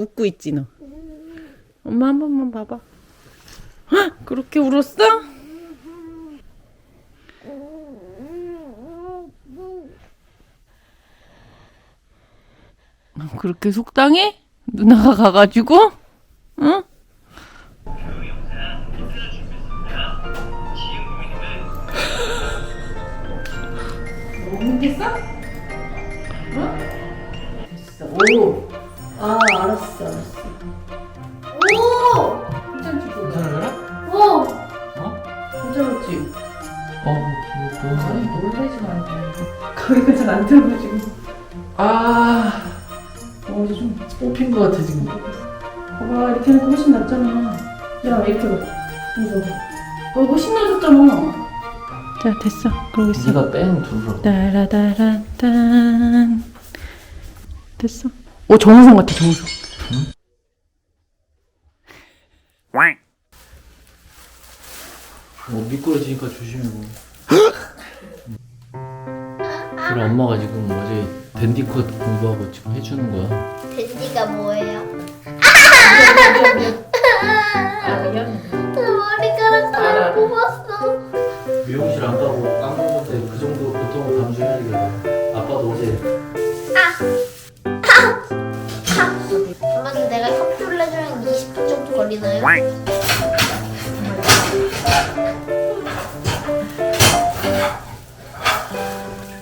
웃고 있지 너. 엄마 한 번만 봐봐. 헉, 그렇게 울었어? 그렇게 속상해? 누나가 가가지고? 응? 먹겠어? 어? 됐어. 오. 아 알았어 알았어. 오! 괜찮지 그거? 괜찮아요? 오! 어? 괜찮았지? 어, 아니 뭐, 놀라지 말고. 거기까지 안 들고 지금. 아, 어 이제 좀 뽑힌 것 같아, 지금. 봐봐 이렇게 하니까 훨씬 낫잖아. 야 이렇게 봐. 이거. 어 훨씬 나아졌잖아. 자 됐어. 그러고 있어. 네가 뺑 둘러. 따라다란딴 됐어. 오 정우성 같아 정우성. 뭐 미끄러지니까 조심해고. 그래 엄마가 지금 어제 댄디컷 공부하고 지금 해주는 거야. 댄디가 뭐예요? 아. 머리카락. 다 뽑았어. 미용실 안 가고 깡먹을 때그 정도 고통을 감수해야 되겠다. 아빠도 어제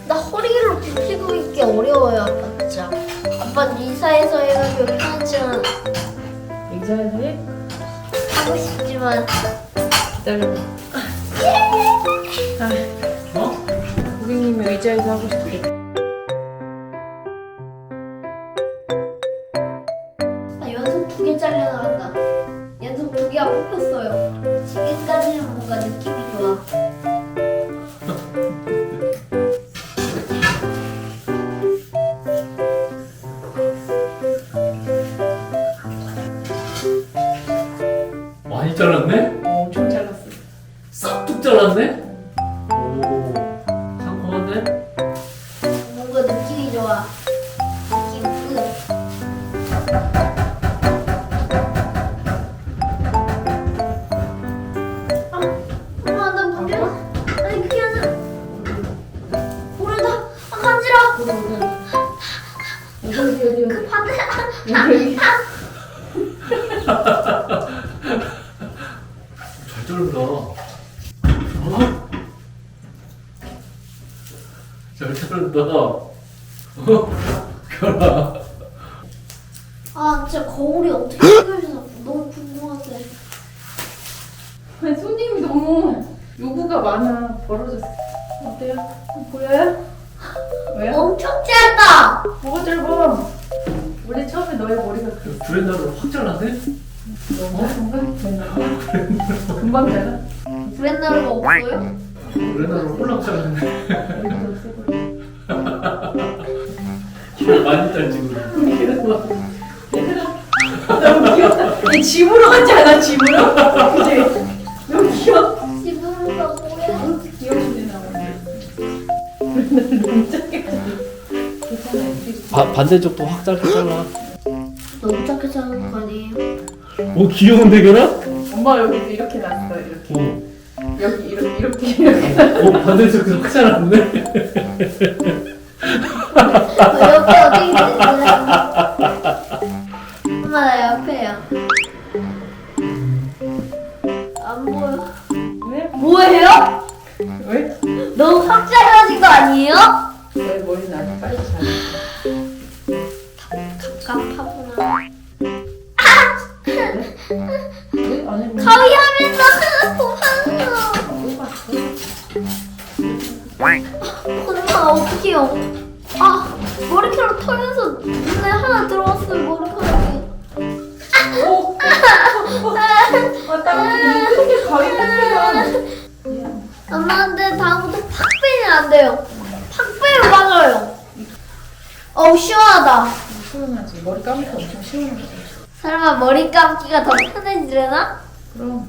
나 허리를 굽히고 있기 어려워요, 아빠 진짜. 아빠 이사해서 해가지고 편하지만 의자에서 해? 하고 싶지만 기다려봐. 아, 어? 고객님이 의자에서 하고 싶대. 아, 연속 두개 잘려 나 개가 뽑혔어요. 지금까지는 뭔가 느낌이 좋아. 많이 잘랐네? 어, 엄청 잘랐어. 싹둑 잘랐네? 오, 상큼한데? 뭔가 느낌이 좋아. 느낌 잘 자른다. 어? 잘 자른다. 어? 별아. 아 진짜 거울이 어떻게 생겨서 너무 궁금한데. 아니, 손님이 너무 요구가 많아. 벌어졌어. 어때요? 보여요? 왜요? 엄청 짧다. 뭐가 짧아? 원래 처음에 너의 머리가 그 브랜다로 확 잘랐네? 너무 금방 됐나? 금방 자라. 브랜나루가 없어요? 브랜다로 홀랑 잘랐네. 머리도 쓰고. 기가 많이 딸지고. 너무 귀엽다. 얘 집으로 가지 않아, 집으로? 그치? 너무 귀여워. 지브루가 뭐야? 귀여우시네, 나오네. 너무 작게. 바, 반대쪽도 확 짧게 잘라. 너무 작게 자는 거 아니에요? 오 귀여운데 결아? 엄마 여기 이렇게 났어, 이렇게. 오, 여기 이렇게, 이렇게, 이렇게. 오 반대쪽도 확 잘랐네. 어떡해요 아 머리카락 털면서 눈에 하나 들어왔어요 머리카락이 오! 아, 딱 이렇게 가위 뺏겨요. 엄마한테 다음부터 팍 빼면 안 돼요. 팍 빼면 맞아요. 어우 시원하다. 시원하지. 머리 때 엄청 시원하지. 설마 머리 감기가 더 편해지려나? 그럼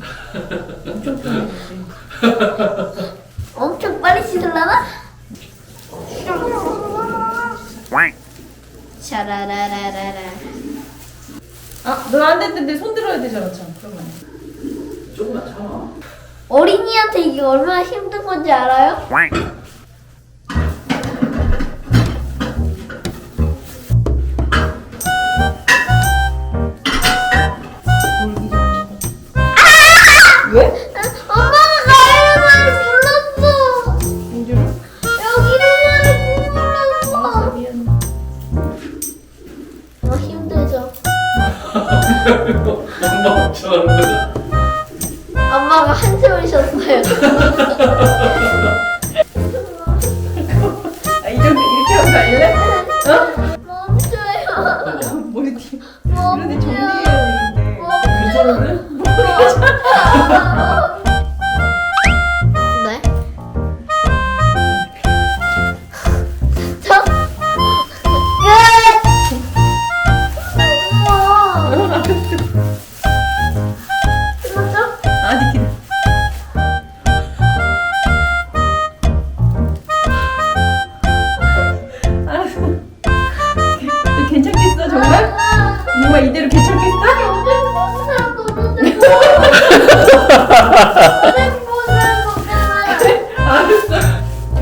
엄청 편해지지. 엄청 빨리 씻으려나? 샤라라라라라. 아, 너 안 됐는데 손 들어야 되잖아, 참. 그러면. 조금만 참아. 어린이한테 이게 얼마나 힘든 건지 알아요? 한숨을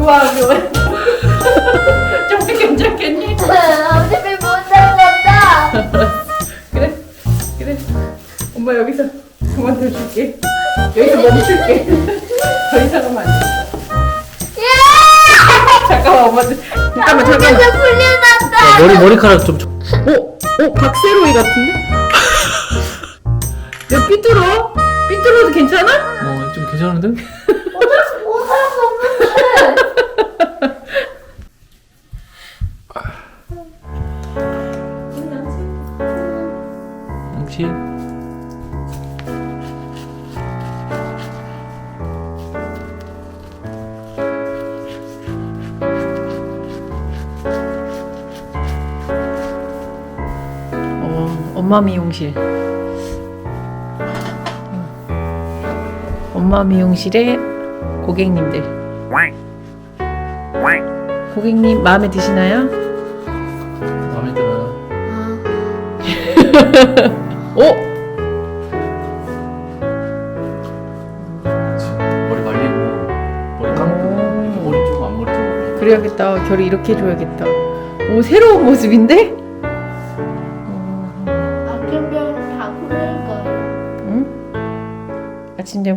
좋아, 좋아. 정말 괜찮겠니? 그래, 그래. 엄마 여기서 그만둬 줄게. 여기서 멈출게. 더 이상 하면 안 돼. 잠깐만, 엄마. 잠깐만, 잠깐만. 풀려났다. 머리 머리카락 좀. 쳐- 어? 어? 박세로이 같은데? 야, 삐뚤어? 삐뚤어도 괜찮아? 어, 좀 괜찮은데? 엄마 미용실. 엄마 미용실의 고객님들. 고객님 마음에 드시나요? 마음에 들어요. 어? 머리 말리고 머리 감고 오. 머리 좀 앞머리 좀 올리고. 그래야겠다. 결이 이렇게 해줘야겠다. 오 새로운 모습인데? 어,